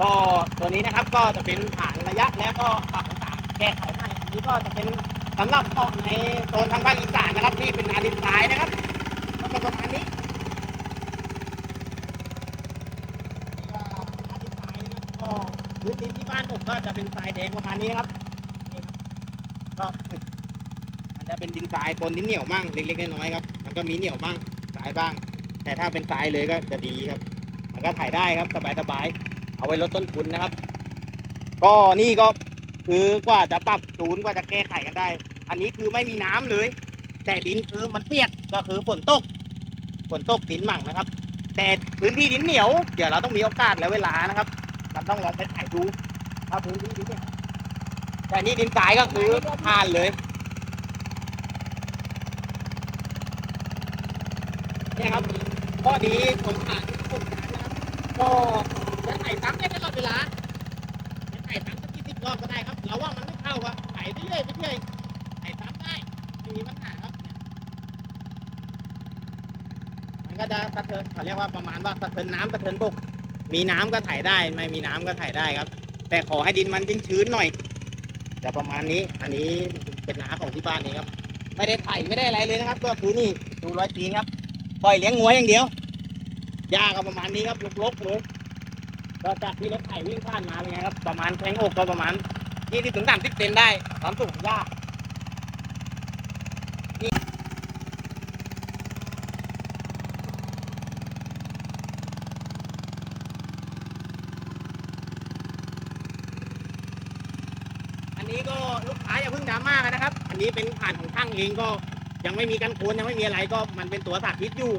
ก็ตัวนี้นะครับก็จะเป็นฐานระยะแล้วก็ปรับต่างๆแก้ไขให้อันนี้ก็จะเป็นสำหรับเหมาะในโซนทางภาคอีสานนะครับที่เป็นอาดินทรายนะครับก็จะประมาณนี้ก็อาดินทรายนะครับก็พื้นดินที่บ้านผมก็จะเป็นทรายแดงประมาณนี้ครับนี่ครับก็มันจะเป็นดินทรายปนดินเหนียวมั่งเล็กๆน้อยๆครับมันก็มีเหนียวบ้างทรายบ้าง แต่ถ้าเป็นทรายเลยก็จะดีครับ มันก็ถ่ายได้ครับสบายๆ เอาไว้ลดต้นทุนนะครับ ก็นี่ก็คือกว่าจะปรับศูนย์กว่าจะแก้ไขกันได้ อันนี้คือไม่มีน้ำเลย แต่ดินคือมันเปียกก็คือฝนตกฝนตกดินหมั่งนะครับ แต่พื้นที่ดินเหนียวเดี๋ยวเราต้องมีโอกาสและเวลานะครับเราต้องลองไปถ่ายดูถ้าพื้นที่ดินเนียแต่นี่ดินทรายก็คือผ่านเลยเนี่ยครับข้อดีของผ่านของการนะครับก็จะถ่ายซ้ำได้ตลอดเวลาจะ ถ่ายซ้ำสักกี่สิบรอบก็ได้ครับ เราว่ามันไม่เข้าอะถ่ายไปเรื่อยๆไปเรื่อยถ่ายซ้ำได้ไม่มีปัญหาครับมันก็จะสะเทินเขาเรียกว่าประมาณว่าสะเทินน้ำสะเทินบก มีน้ำก็ถ่ายได้ ไม่มีน้ำก็ถ่ายได้ครับ แต่ขอให้ดินมันชื้นๆหน่อยจะประมาณนี้ อันนี้เป็นน้าของที่บ้านเองครับ ไม่ได้ไถไม่ได้อะไรเลยนะครับ ก็คือนี่ดูร้อยตีครับ ปล่อยเลี้ยงงัวอย่างเดียวหญ้าก็ประมาณนี้ครับลกๆเลย ก็จากที่รถไถวิ่งผ่านมาเป็นไงครับ ประมาณแข้งอกก็ประมาณยี่สิบถึงสามสิบเซนได้ความสูงของหญ้านี่อันนี้ก็ลูกค้าอย่าเพิ่งดราม่ากันนะครับ อันนี้เป็นผ่านของช่างเองก็ยังไม่มีกันโคนยังไม่มีอะไรก็มันเป็นตัวสาธิตอยู่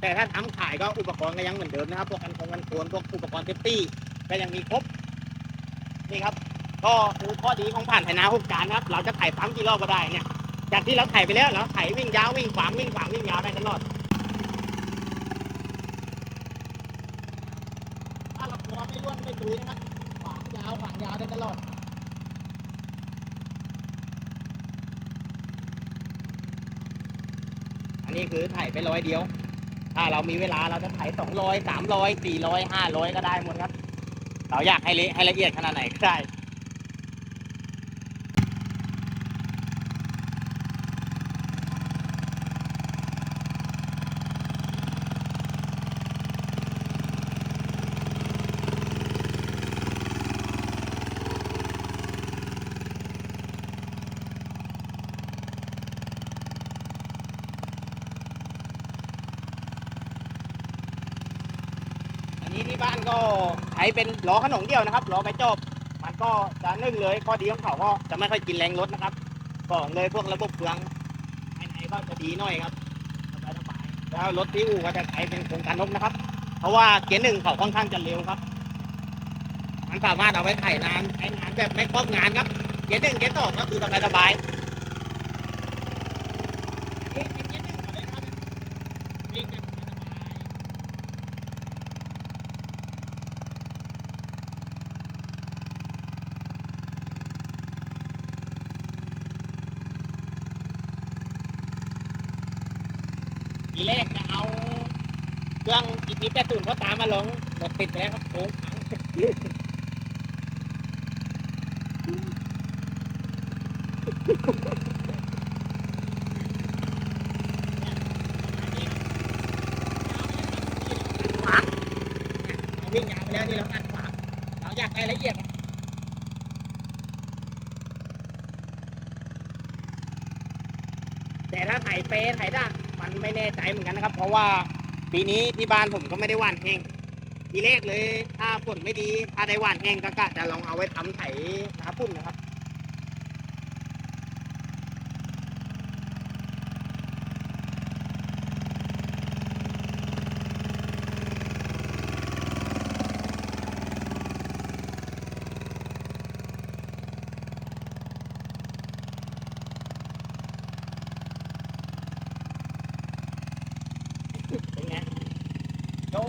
แต่ถ้าทำขายก็อุปกรณ์ก็ยังเหมือนเดิมนะครับพวกกันคงกันโคนพวกอุปกรณ์เซฟตี้ก็ยังมีครบนี่ครับ ก็คือข้อดีของผ่านไถนาหกจานนะครับ เราจะไถซ้ำกี่รอบก็ได้เนี่ย จากที่เราไถไปแล้วเราไถวิ่งยาววิ่งขวางวิ่งขวางวิ่งยาวได้ตลอดถ้าเราตัวไม่ร่วนไม่ตุยนะครับขวางยาวขวางยาวได้ตลอดอันนี้คือไถไปร้อยเดียว ถ้าเรามีเวลาเราจะไถสองร้อยสามร้อยสี่ร้อยห้าร้อยก็ได้หมดครับ เราอยากให้เละให้ละเอียดขนาดไหนก็ได้ นี้ที่บ้านก็ใช้เป็นล้อขนมเดียวนะครับล้อไปจบมันก็จะนึ่งเลยข้อดีของเขาก็จะไม่ค่อยกินแรงรถนะครับสองเลยพวกระบบเครื่องภายในก็จะดีหน่อยครับสบายสบายแล้วรถที่อู่ก็จะใช้เป็นโครงการนกนะครับ เพราะว่าเกียร์หนึ่งเขาค่อนข้างจะเร็วครับ มันสามารถเอาไว้ไถนานใช้งานแบบไม่ครอบงานครับเกียร์หนึ่งเกียร์สองก็คือสบายสบายนี่เป็นเกียร์หนึ่งก่อนเลยนะครับวิ่งแบบสบายๆ ทีแรกจะเอาเครื่องอีกนิดแต่ตุ่นก็ตามมาลงรถติดไปแล้วครับโค้งขังวิ่งยาวไปแล้วนี่เราตัดขวาเราอยากได้ละเอียดแต่ถ้าไถเปรย์ไถด่างมัน ไม่แน่ใจเหมือนกันนะครับ เพราะว่าปีนี้ที่บ้านผมก็ไม่ได้หว่านแห้งทีแรกเลย ถ้าฝนไม่ดีถ้าได้หว่านแห้งก็กะจะลองเอาไว้ทำไถนาปุ่นนะครับ Đó.